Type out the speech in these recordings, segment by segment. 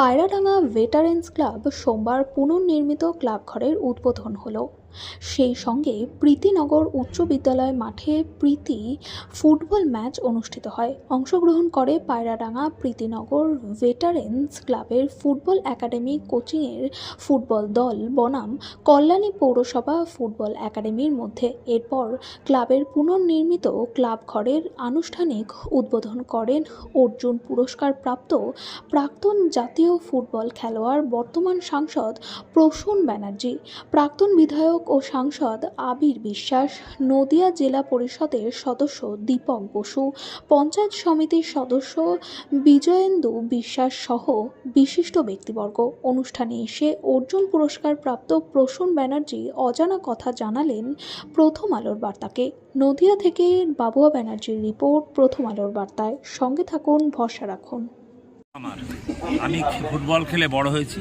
Payradanga veterans club সোমবার পুনর্নির্মিত ক্লাবঘরের উদ্বোধন হলো। সেই সঙ্গে প্রীতিনগর উচ্চ বিদ্যালয় মাঠে প্রীতি ফুটবল ম্যাচ অনুষ্ঠিত হয়। অংশগ্রহণ করে পায়রাডাঙ্গা প্রীতিনগর ভেটারেন্স ক্লাবের ফুটবল একাডেমি কোচিংয়ের ফুটবল দল বনাম কল্যাণী পৌরসভা ফুটবল একাডেমির মধ্যে। এরপর ক্লাবের পুনর্নির্মিত ক্লাব ঘরের আনুষ্ঠানিক উদ্বোধন করেন অর্জুন পুরস্কার প্রাপ্ত প্রাক্তন জাতীয় ফুটবল খেলোয়াড়, বর্তমান সাংসদ প্রসূন ব্যানার্জি। প্রাক্তন বিধায়ক ও সাংসদ আবির বিশ্বাস, নদিয়া জেলা পরিষদের সদস্য দীপক বসু, পঞ্চায়েত সমিতির সদস্য বিজয়েন্দু বিশ্বাস সহ বিশিষ্ট ব্যক্তিবর্গ। অনুষ্ঠানে এসে অর্জুন পুরস্কার প্রাপ্ত প্রসূন ব্যানার্জি অজানা কথা জানালেন প্রথম আলোর বার্তাকে। নদিয়া থেকে বাবুয়া ব্যানার্জির রিপোর্ট, প্রথম আলোর বার্তায়। সঙ্গে থাকুন, ভরসা রাখুন। আমার। আমি ফুটবল খেলে বড় হয়েছি।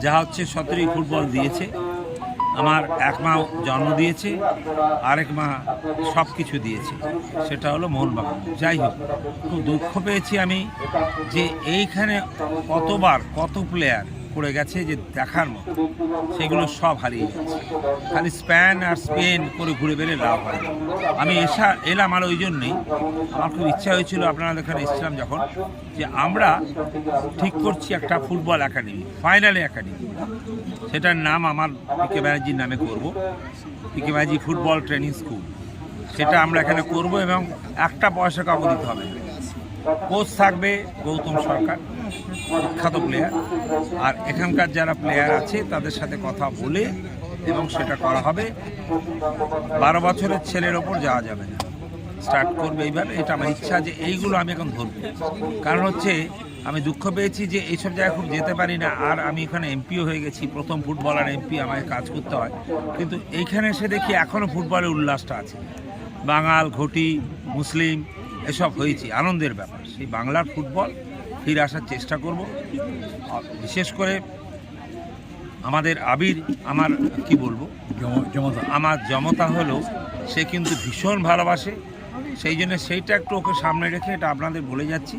যা হচ্ছে সতেরোই ফুটবল দিয়েছে। আমার এক মা জন্ম দিয়েছে, আরেক মা সব কিছু দিয়েছে। সেটা হলো মোহনবাগান। যাই হোক, খুব দুঃখ পেয়েছি আমি যে এইখানে কতবার, কত প্লেয়ার পড়ে গেছে যে দেখার মতো। সেগুলো সব হারিয়ে যাচ্ছে খালি স্প্যান আর স্পেন করে ঘুরে বেড়ে লাভ হয় আমি এসা এলাম আর ওই জন্যই। আমার খুব ইচ্ছা হয়েছিল, আপনারা এখানে এসেছিলাম যখন, যে আমরা ঠিক করছি একটা ফুটবল একাডেমি, ফাইনালে একাডেমি। সেটার নাম আমার পিকে ব্যানার্জির নামে করব। PK Banerjee football training school. সেটা আমরা এখানে করব এবং একটা পয়সা কাউকে দিতে হবে কোচ থাকবে গৌতম সরকার। বিখ্যাত প্লেয়ার আর এখানকার যারা প্লেয়ার আছে, তাদের সাথে কথা বলে এবং সেটা করা হবে। বারো বছরের ছেলের ওপর যাওয়া যাবে না। স্টার্ট করবে এইভাবে এটা আমার ইচ্ছা যে এইগুলো আমি এখন ধরবো। কারণ হচ্ছে, আমি দুঃখ পেয়েছি যে এইসব জায়গায় খুব যেতে পারি না। আর আমি এখানে এমপিও হয়ে গেছি। প্রথম ফুটবলার এমপি আমাকে কাজ করতে হয়। কিন্তু এইখানে এসে দেখি এখনও ফুটবলের উল্লাসটা আছে। বাঙাল, ঘটি, মুসলিম, এসব হয়েছি। আনন্দের ব্যাপার। সেই বাংলার ফুটবল ফিরে আসার চেষ্টা করব। বিশেষ করে আমাদের আবির আমার কি বলব? জমতা আমার জমতা হলো সে কিন্তু ভীষণ ভালোবাসে। সেই জন্য সেইটা একটু ওকে সামনে রেখে এটা আপনাদের বলে যাচ্ছি।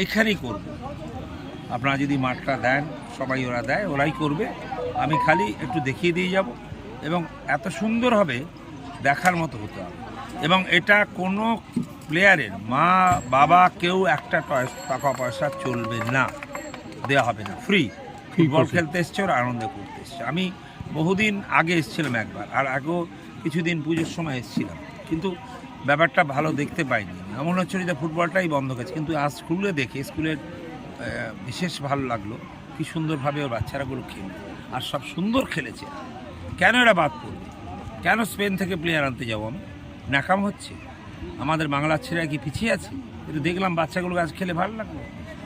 এইখানেই করব। আপনারা যদি মাঠটা দেন সবাই ওরা দেয় ওরাই করবে। আমি খালি একটু দেখিয়ে দিয়ে যাব এবং এত সুন্দর হবে দেখার মতো হতে হবে। এবং এটা কোনো প্লেয়ারের মা বাবা কেউ একটা টাকা পয়সা চলবে না। দেওয়া হবে না। ফ্রি ফুটবল খেলতে এসছে ওরা আনন্দ করতে এসছে। আমি বহুদিন আগে এসেছিলাম একবার আর আগেও কিছুদিন পুজোর সময় এসেছিলাম। কিন্তু ব্যাপারটা ভালো দেখতে পাইনি। এমন হচ্ছিল যে ফুটবলটাই বন্ধ গেছে কিন্তু আজ স্কুলে দেখে স্কুলের বিশেষ ভালো লাগল কি সুন্দরভাবে ওর বাচ্চারাগুলো খেলে। আর সব সুন্দর খেলেছে। কেন এরা বাদ পড়বে? কেন স্পেন থেকে প্লেয়ার আনতে যাব আমি? নাকাম হচ্ছে। আমাদের বাংলার ছেলেরা কি পিছিয়ে আছে? কিন্তু দেখলাম বাচ্চাগুলো আজ খেলে ভালো লাগল।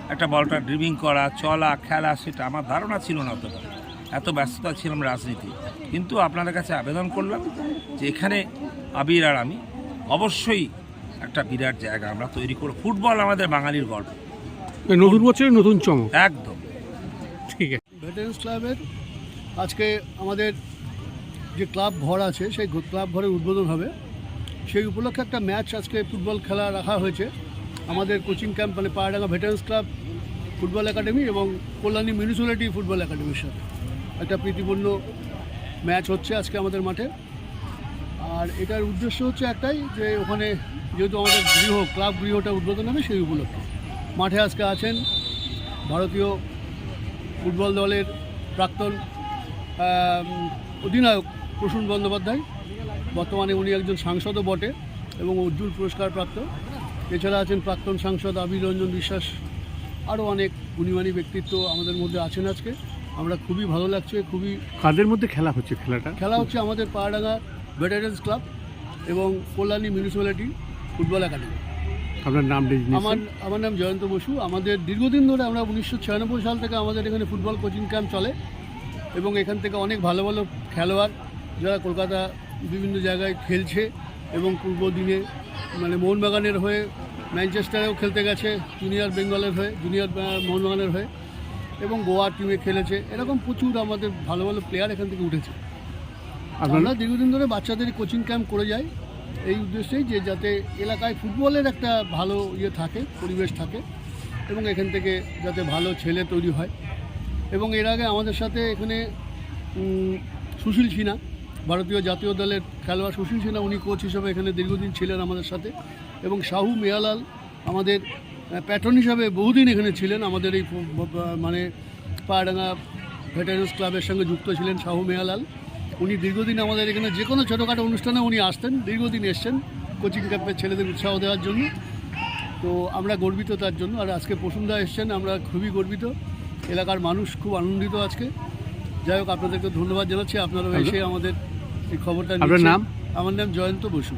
একটা বলটা ড্রিভিং করা চলা খেলা সেটা আমার ধারণা ছিল না অতটা। এত ব্যস্ততা ছিলাম রাজনীতি কিন্তু আপনাদের কাছে আবেদন করলাম যে এখানে আবির আর আমি অবশ্যই একটা বিরাট জায়গা। আমরা তৈরি করব। ফুটবল আমাদের বাঙালির গল্প। এই নতুন বছরের নতুন চমক। একদম। ঠিক আছে। ভেটারেন্স ক্লাবের আজকে আমাদের যে ক্লাব ঘর আছে সেই ক্লাব ঘরের উদ্বোধন হবে। সেই উপলক্ষে একটা ম্যাচ আজকে ফুটবল খেলা রাখা হয়েছে। আমাদের কোচিং ক্যাম্প মানে পাহাড়াঙ্গা ভেটারেন্স ক্লাব ফুটবল একাডেমি এবং কল্যাণী মিউনিসিপ্যালিটি ফুটবল একাডেমির সাথে। একটা প্রীতিপূর্ণ ম্যাচ হচ্ছে আজকে আমাদের মাঠে। আর এটার উদ্দেশ্য হচ্ছে একটাই যে ওখানে যেহেতু আমাদের গৃহ, ক্লাব গৃহটা উদ্বোধন হবে সেই উপলক্ষে। মাঠে আজকে আছেন ভারতীয় ফুটবল দলের প্রাক্তন অধিনায়ক প্রসূন বন্দ্যোপাধ্যায়। বর্তমানে উনি একজন সাংসদও বটে এবং অর্জুন পুরস্কার প্রাপ্ত। এছাড়া আছেন প্রাক্তন সাংসদ আবির রঞ্জন বিশ্বাস। আরও অনেক গুণীমানী ব্যক্তিত্ব আমাদের মধ্যে আছেন আজকে। আমরা খুবই ভালো লাগছে খুবই কাদের মধ্যে খেলা হচ্ছে খেলাটা? খেলা হচ্ছে আমাদের পাহাড়াঙ্গা ভেটারেন্স ক্লাব এবং কল্যাণী মিউনিসিপ্যালিটি ফুটবল একাডেমি আপনার নাম আমার আমার নাম জয়ন্ত বসু। আমাদের দীর্ঘদিন ধরে আমরা উনিশশো ছিয়ানব্বই সাল থেকে আমাদের এখানে ফুটবল কোচিং ক্যাম্প চলে এবং এখান থেকে অনেক ভালো ভালো খেলোয়াড় যারা কলকাতা বিভিন্ন জায়গায় খেলছে এবং পূর্ব দিনে মানে মোহনবাগানের হয়ে ম্যানচেস্টারেও খেলতে গেছে জুনিয়র বেঙ্গলের হয়ে জুনিয়র মোহনবাগানের হয়ে এবং গোয়ার টিমে খেলেছে। এরকম প্রচুর আমাদের ভালো ভালো প্লেয়ার এখান থেকে উঠেছে। আপনার আমরা দীর্ঘদিন ধরে বাচ্চাদের কোচিং ক্যাম্প করে যাই। এই উদ্দেশ্যেই যে যাতে এলাকায় ফুটবলের একটা ভালো ইয়ে থাকে পরিবেশ থাকে এবং এখান থেকে যাতে ভালো ছেলে তৈরি হয়। এবং এর আগে আমাদের সাথে এখানে সুশীল সিনহা ভারতীয় জাতীয় দলের খেলোয়াড় সুশীল সিনহা উনি কোচ হিসেবে এখানে দীর্ঘদিন ছিলেন আমাদের সাথে। এবং শাহু মেয়ালাল আমাদের প্যাট্রন হিসাবে বহুদিন এখানে ছিলেন। আমাদের এই মানে পায়রাঙ্গা ভেটারেন্স ক্লাবের সঙ্গে যুক্ত ছিলেন শাহু মেয়ালাল। উনি দীর্ঘদিন আমাদের এখানে যে কোনো ছোটোখাটো অনুষ্ঠানে উনি আসতেন দীর্ঘদিন এসছেন কোচিং ক্যাম্পের ছেলেদের উৎসাহ দেওয়ার জন্য। তো আমরা গর্বিত তার জন্য। আর আজকে প্রসুন্দা এসছেন আমরা খুবই গর্বিত। এলাকার মানুষ খুব আনন্দিত আজকে। যাই হোক আপনাদেরকে ধন্যবাদ জানাচ্ছি। আপনারা এসে আমাদের এই খবরটা আপনার নাম? আমার নাম জয়ন্ত বসু